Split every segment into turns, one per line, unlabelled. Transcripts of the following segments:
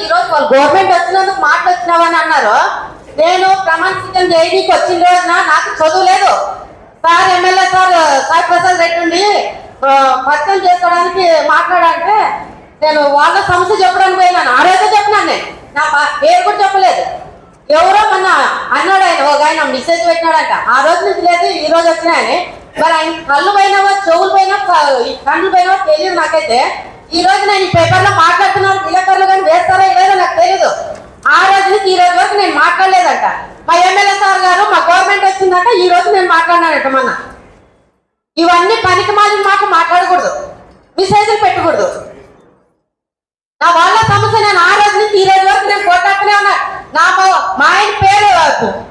ఈ రోజు వాళ్ళు గవర్నమెంట్ వచ్చినందుకు మాటలు వచ్చినావని అన్నారు. నేను ప్రమాణ చేయడానికి వచ్చిన రోజున నాకు చదువు లేదు. Sir MLA sir Sai Prasad Reddy ఉండి పరిచయం చేసుకోవడానికి మాట్లాడంటే నేను వాళ్ళ సమస్య చెప్పడానికి పోయినాను. ఆ రోజే చెప్పినాను నేను. నా పేరు కూడా చెప్పలేదు. ఎవరో మొన్న అన్నాడు ఆయన ఒక ఆయన మెసేజ్ పెట్టినాడంట. ఆ రోజు నుంచి లేదు ఈ రోజు వచ్చినాయని. మరి ఆయన కళ్ళు పోయినావో చెవులు పోయినా క- ఈ కళ్ళు పోయినావో తెలియదు నాకైతే. ఈ రోజు నేను ఈ పేపర్లో మాట్లాడుతున్నాను. విలేకరులు కానీ వేస్తారా లేదో నాకు తెలియదు ఆ రోజు నుంచి ఈ రోజు వరకు నేను మాట్లాడలేదంట. మా ఎమ్మెల్యే సార్ గారు మా గవర్నమెంట్ వచ్చిందంట ఈ రోజు నేను మాట్లాడినానట మన ఇవన్నీ పనికి మాది మాకు మాట్లాడకూడదు. మెసేజ్లు పెట్టకూడదు. నా వాళ్ళ సమస్య నేను ఆ రోజు నుంచి ఈ రోజు వరకు నేను కొట్టాకనే ఉన్నా. నా మా- మా ఆయన పేరు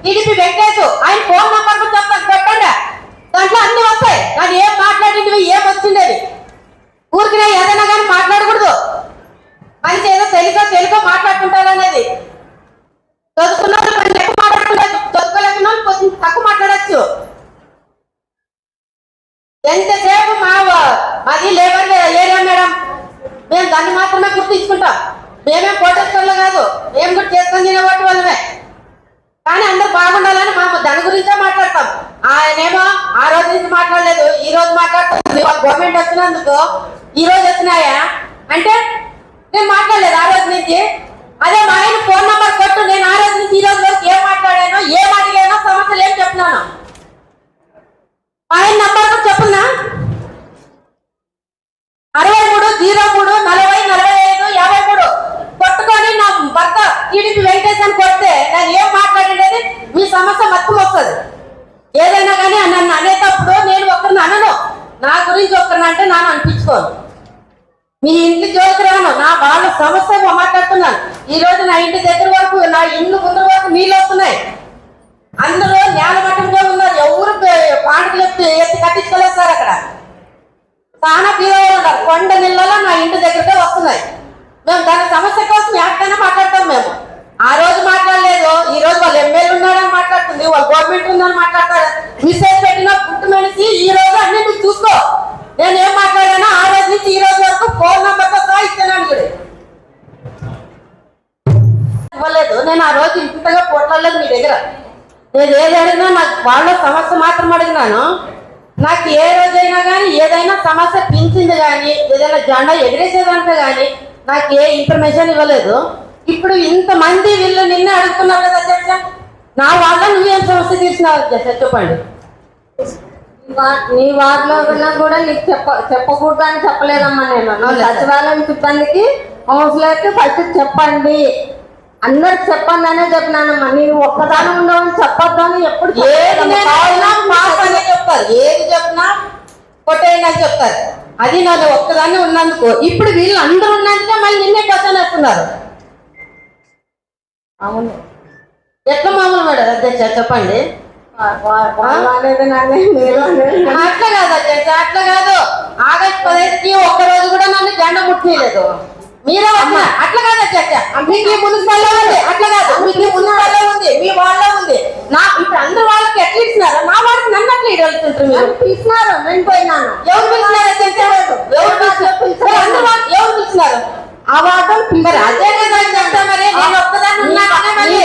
టీడీపీ వెంకటేశ్ ఆయన ఫోన్ నంబర్ కూడా చెప్తాను పెట్టండి దాంట్లో అన్ని వస్తాయి కానీ ఏం మాట్లాడింది ఏం వచ్చిండేది ఊరికి నేను ఏదైనా కానీ మాట్లాడకూడదు మనిషి ఏదో తెలుసో తెలుసో మాట్లాడుకుంటారు అనేది చదువుకున్న వాళ్ళు కొంచెం ఎక్కువ మాట్లాడుకుంటారు చదువుకోలేకున్న వాళ్ళు కొంచెం తక్కువ మాట్లాడచ్చు ఎంతసేపు మా మాది లేబర్ ఏరియా మేడం మేము దాన్ని మాత్రమే గుర్తించుకుంటాం మేమేం కోటేశ్వర్లు కాదు మేము కూడా చేసుకొని తినేవాటి వాళ్ళమే కానీ అందరు బాగుండాలని మా దాని గురించే మాట్లాడతాం ఆయనేమో ఆ రోజు నుంచి మాట్లాడలేదు ఈ రోజు మాట్లాడుతుంది వాళ్ళ ఈ రోజు వచ్చినాయా? అంటే నేను మాట్లాడలేదు ఆ రోజు నుంచి అదే మా ఆయన ఫోన్ నంబర్ కొట్టు నేను ఆ రోజు నుంచి ఈ రోజు వరకు ఏం మాట్లాడానో ఏం అడిగానో సమస్యలు ఏం చెప్తున్నాను ఆయన నంబర్ కూడా చెప్పున్నా అరవై మూడు జీరో మూడు నలభై నలభై ఐదు యాభై మూడు కొట్టుకొని నా భర్త టీడీపీ వెంకటేష్ అని కొడితే నేను ఏం మాట్లాడేది మీ సమస్య మొత్తం వస్తుంది ఏదైనా కానీ నన్ను అనేటప్పుడు నేను ఒకరిని అనను నా గురించి ఒకరిని అంటే పట్టించుకోను మీ ఇంటి జోలికి రాను నా వాళ్ళ సమస్య మాట్లాడుతున్నాను ఈ రోజు నా ఇంటి దగ్గర వరకు నా ఇల్లు ముందు వరకు నీళ్ళు వస్తున్నాయి. అందరూ నేలమట్టంగా ఉన్నారు. ఎవరు పాండలు ఎత్తి కట్టించుకోలేదు సార్ అక్కడ. చాలా పీదవాళ్ళు ఉన్నారు. కొండ నీళ్ళలో నా ఇంటి దగ్గరకే వస్తున్నాయి. మేము దాని సమస్య కోసం ఎక్కడైనా మాట్లాడతాం మేము. ఆ రోజు మాట్లాడలేదు. ఈ రోజు వాళ్ళు ఎమ్మెల్యే ఉన్నాడని మాట్లాడుతుంది. వాళ్ళు గవర్నమెంట్ ఉందని మాట్లాడతారు. మీ నేను ఏది అడిగినా నాకు వాళ్ళ సమస్య మాత్రం అడిగినాను. నాకు ఏ రోజైనా కానీ ఏదైనా సమస్య పింఛింది కానీ ఏదైనా జెండా ఎగిరేసేదంటే కానీ నాకు ఏ ఇన్ఫర్మేషన్ ఇవ్వలేదు. ఇప్పుడు ఇంతమంది వీళ్ళు నిన్నే అడుగుతున్నారు కదా అధ్యక్ష నా వాళ్ళ నువ్వేం సమస్య తీసినావు అధ్యక్ష చెప్పండి.
నీ వార్డులో ఉన్నా కూడా నీకు చెప్ప చెప్పకూడదు అని చెప్పలేదమ్మా నేను. సచివాలయం సిబ్బందికి కౌన్సిలర్కి ఫస్ట్ చెప్పండి. అందరికి చెప్పండి అనే చెప్పినానమ్మా నేను ఒక్కదాని ఉండవని చెప్పొద్దు అని ఎప్పుడు
ఏది అనే చెప్తారు. ఏది చెప్పినా కొట్టేయండి అని చెప్తారు. అది నేను ఒక్కదాన్ని ఉన్నందుకు. ఇప్పుడు వీళ్ళు అందరూ ఉన్నందుకే మళ్ళీ నిన్నే క్వశ్చన్ వేస్తున్నారు.
అవును.
ఎట్లా మామూలు మేడం? అధ్యక్ష చెప్పండి. అట్లా కాదు అధ్యక్ష అట్లా కాదు. ఆగస్టు పదిహేనుకి ఒక్క రోజు కూడా నన్ను జెండా ముట్టలేదు మీరే అట్లా కాదు అధ్యక్ష మీకు మున్సిపల్లో ఉంది. అట్లా కాదు. మీకు మున్సిపల్లో ఉంది. మీ వాళ్ళ ఉంది. నా ఇప్పుడు అందరు వాళ్ళకి ఎట్లా ఇచ్చినారు నా వాళ్ళకి నన్ను అట్లా ఇడుతుంటారు మీరు.
పిలిచినారు. నేను పోయినాను.
ఎవరు పిలిచినారు అధ్యక్ష ఎవరు పిలిచినారు అందరు వాళ్ళు ఎవరు పిలిచినారు?
ఆ
మరి అదే కదా చెప్తా మరి. నేను ఒక్కదాన్ని ఉన్నాననే మళ్ళీ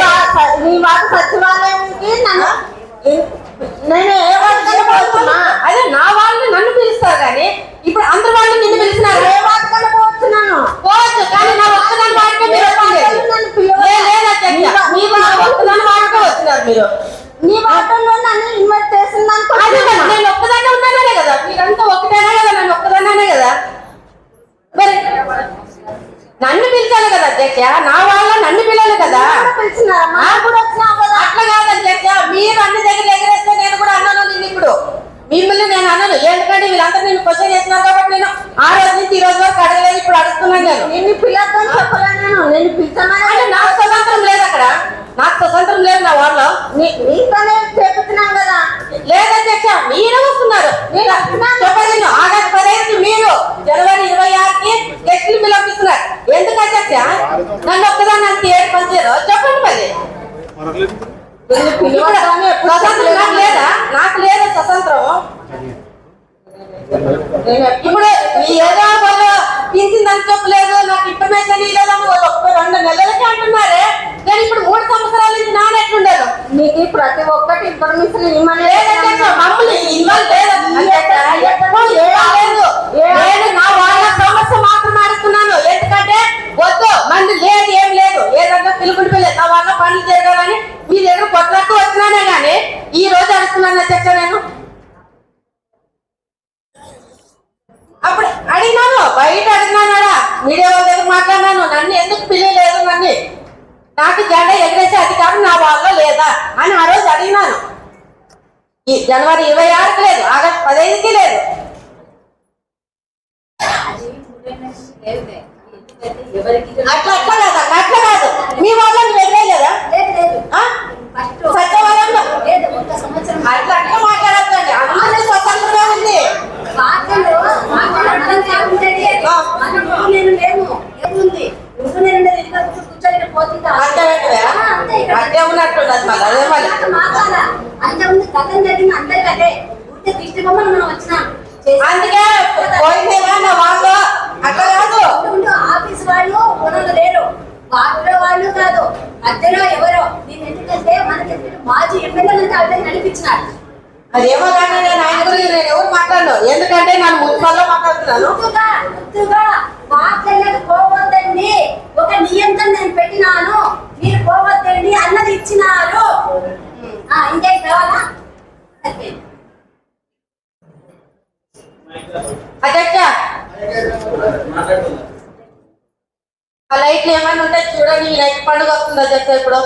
నీ వార్డు సచివాలయంకి నన్ను నేను ఏ వార్డుకైనా పోతున్నా
అదే నా వాళ్ళు నన్ను పిలుస్తారు కానీ ఇప్పుడు అందరు వాళ్ళు నిన్ను పిలిచినారు
ఏ వార్డుకైనా పోతున్నాను
పోవచ్చు కానీ నా ఒక్కదాని వాడికే మీరు వచ్చిండేది.
నన్ను పిలవ-
లే- లేదు అధ్యక్ష. మీరు నా ఒక్కదాని వాడికే వచ్చినారు మీరు.
నీ నన్ను ఇన్వైట్
అదే కదా నేను ఒక్కదాన్నే ఉన్నానే కదా మీరంతా ఒక్కటేనా కదా నన్ను ఒక్కదాన్నే కదా? మరి నన్ను పిలిచాలి కదా అధ్యక్ష. నా వాళ్ళ నన్ను పిలవాలి కదా? అట్లా కాదు అధ్యక్ష. మీరు అన్ని దగ్గర ఎగరేస్తే నేను కూడా అన్నాను నేను ఇప్పుడు. మిమ్మల్ని నేను అన్నాను. ఎందుకంటే వీళ్ళంతా నేను క్వశ్చన్ చేస్తున్నారు కాబట్టి నేను ఆ రోజు నన్ను ఒక్కదాన్ని అంత ఏడు చెప్పండి మరి. స్వతంత్రం నాకు లేదా? నాకు లేదా స్వతంత్రం? ఇప్పుడు మీ ఏదో వాళ్ళు తీసిందని చెప్పలేదు నాకు ఇన్ఫర్మేషన్ ఇవ్వలేదని వాళ్ళు ఒక్క రెండు నెలలకే అంటున్నారే. నేను ఇప్పుడు మూడు సంవత్సరాల నుంచి నానెట్లుండేను మీకు ప్రతి ఒక్కటి ఇన్ఫర్మేషన్ ఇవ్వమని మీడియా వాళ్ళ దగ్గర మాట్లాడినాను. నన్ను ఎందుకు పిల్లలేదు నన్ను? నాకు జెండా ఎగరేసే అధికారం నా వాళ్ళలో లేదా అని ఆ రోజు అడిగినాను. ఈ జనవరి ఇరవై ఆరుకి లేదు ఆగస్టు పదహైదుకి లేదు. అట్లా అట్లా కాదు అట్లా కాదు. మీ వాళ్ళు వెళ్ళలేదా ఆ? సచివాలయంలో అట్లా అట్లా మాట్లాడద్దండి అందరికీ స్వతంత్రమే ఉంది అంతే వెంటనే అంతే ఉన్నట్టుండదు మళ్ళీ అదే మళ్ళీ అందుకే పోయిందేమో నా వాళ్ళు అట్లా కాదు.
ఆఫీస్ వాళ్ళు కొనలు లేరు వాటిలో వాళ్ళు కాదు మధ్యలో ఎవరో నేను ఎందుకంటే మనకి మాజీ ఎమ్మెల్యే అంటే అదే నడిపించినారు
అదేమో కానీ నేను ఆయన గురించి నేను ఎవరు మాట్లాడను. ఎందుకంటే నేను మున్సిపల్లో మాట్లాడుతున్నాను.
మాట్లాడలేదు పోవద్దండి ఒక నియంత్రణ నేను పెట్టినాను మీరు పోవద్దండి అన్నది ఇచ్చినారు ఆ, ఇంకేం కావాలా.
అధ్యక్ష. ఆ లైట్లు ఏమైనా ఉంటే చూడండి ఈ లైట్ పండుగ వస్తుంది అధ్యక్ష ఇప్పుడు.